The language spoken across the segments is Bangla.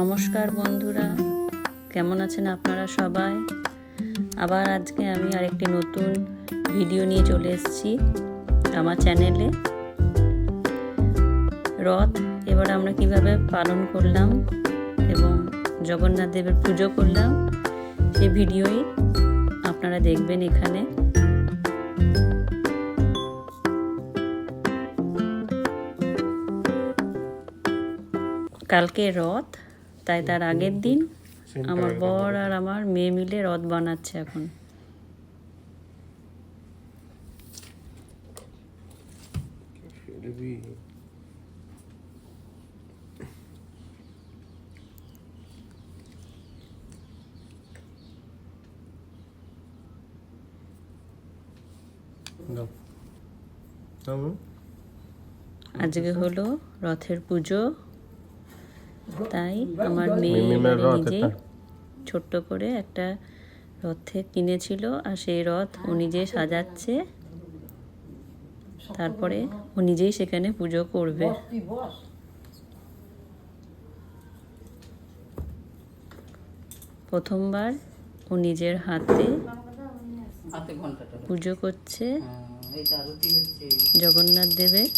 নমস্কার বন্ধুরা, কেমন আছেন আপনারা সবাই? আবার আজকে আমি আরেকটি নতুন ভিডিও নিয়ে চলে এসেছি আমার চ্যানেলে। রথ এবার আমরা কীভাবে পালন করলাম এবং জগন্নাথ দেবের পুজো করলাম, সেই ভিডিওই আপনারা দেখবেন এখানে। কালকে রথ তাই তার আগের দিন আমার বর আর আমার মেয়ে মিলে রথ বানাচ্ছে এখন। আজকে হলো রথের পুজো। তাই আমার মেয়ে রথ নিজেই ছোট্ট করে একটা রথে কিনেছিল আর সেই রথ ও নিজে সাজাচ্ছে। তারপরে ও নিজেই সেখানে পুজো করবে। প্রথমবার ও নিজের হাতে হাতে পুজো করছে। হ্যাঁ, জগন্নাথ দেবের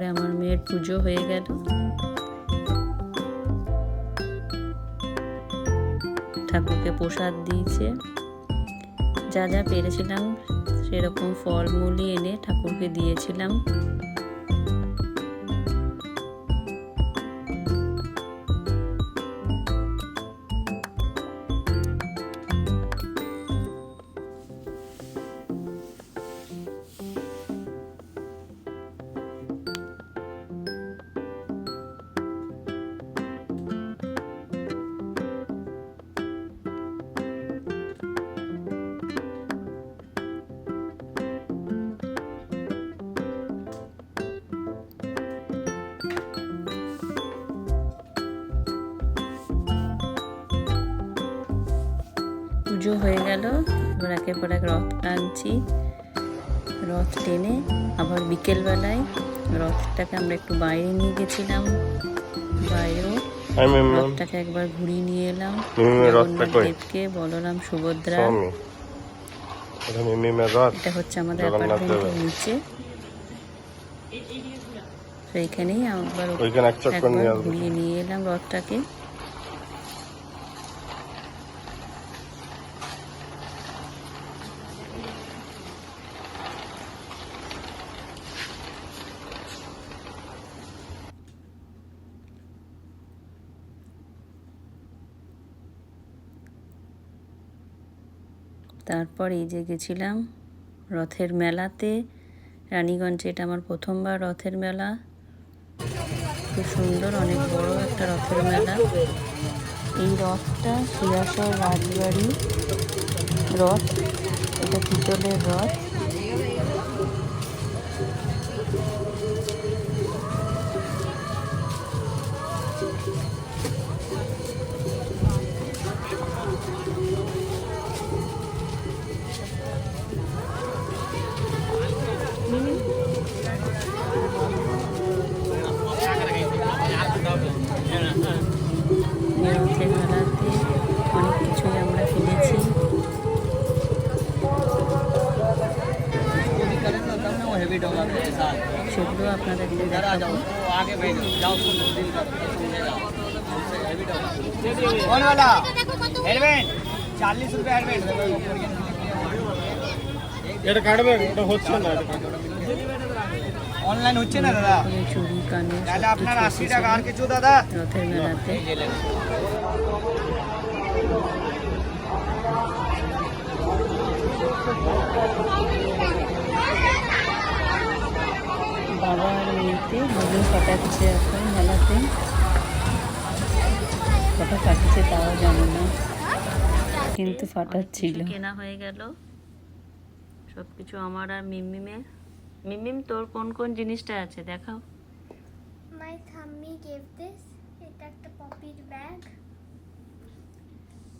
এরপরে আমার মেয়ের পুজো হয়ে গেল। ঠাকুরকে প্রসাদ দিয়েছে। যা যা পেরেছিলাম, সেরকম ফলমূলই এনে ঠাকুরকে দিয়েছিলাম। পুজো হয়ে গেল। এবার একের পর এক রথ টানছি। রথ টেনে আবার বিকেলবেলায় রথটাকে আমরা একটু বাইরে নিয়ে গেছিলাম। বাইরেও রথটাকে একবার ঘুরিয়ে নিয়ে এলাম। দেবকে বলরাম সুভদ্রা। এটা হচ্ছে আমাদের অ্যাপার্টমেন্টের। নিচে। তো নিয়ে আসব। ঘুরিয়ে নিয়ে এলাম রথটাকে। তারপর এই যে গেছিলাম রথের মেলাতে। রানীগঞ্জে এটা আমার প্রথমবার রথের মেলা। খুব সুন্দর, অনেক বড় একটা রথের মেলা। এই রথটা শিয়াসর রাজবাড়ি রথ, এটা পিতলের রথ। हैबिट होगा मेरे साथ সেগুলো আপনাদেরকে इधर आ जाओ দেখাবো तो आगे बैठ जाओ उसको दिल का समझेगा उससे हैबिट होगा कौन वाला हेलमेट चालीस रुपये हेलमेट এটা কাটবে এটা হচ্ছে না এটা কাটবে অনলাইন হচ্ছে না দাদা এই চুড়ি কানে তাহলে সব আপনার কিছু আশি এসেছিল টাকা আর কিছু দাদা রথের মেলাতে বাবা আর মেয়েতে বেলুন ফাটাচ্ছে এখন মেলাতে। কটা ফাটিছে তাও জানি না কিন্তু ফাটাচ্ছিল। কেনা হয়ে গেল। সব কিছু আমার আর মিমিমের মিমিম তোর কোন কোন জিনিসটা আছে দেখাও। My tummy gave this. এটা একটা পপির ব্যাগ।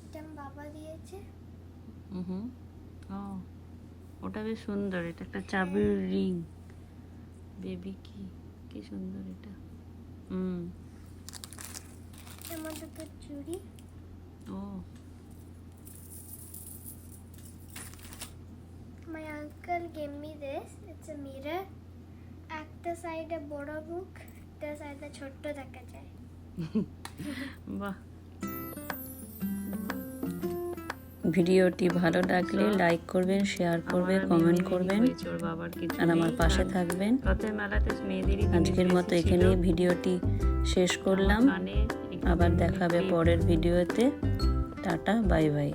এটা বাবা দিয়েছে। হুম ও ওটা বেশ সুন্দর। এটা একটা চাবির রিং। বেবি কি কি সুন্দর এটা। হুম। আমার তো চুড়ি। ও। My uncle gave me this. It's a mirror. একটা সাইডে বড় মুখ একটা সাইডে ছোট্ট দেখা যায়। বাহ। ভিডিওটি ভালো লাগলে লাইক করবেন শেয়ার করবেন কমেন্ট করবেন। আর আমার পাশে থাকবেন। আজকের মতো এখানেই ভিডিওটি শেষ করলাম। আবার দেখাবে পরের ভিডিওতে। Tata bye bye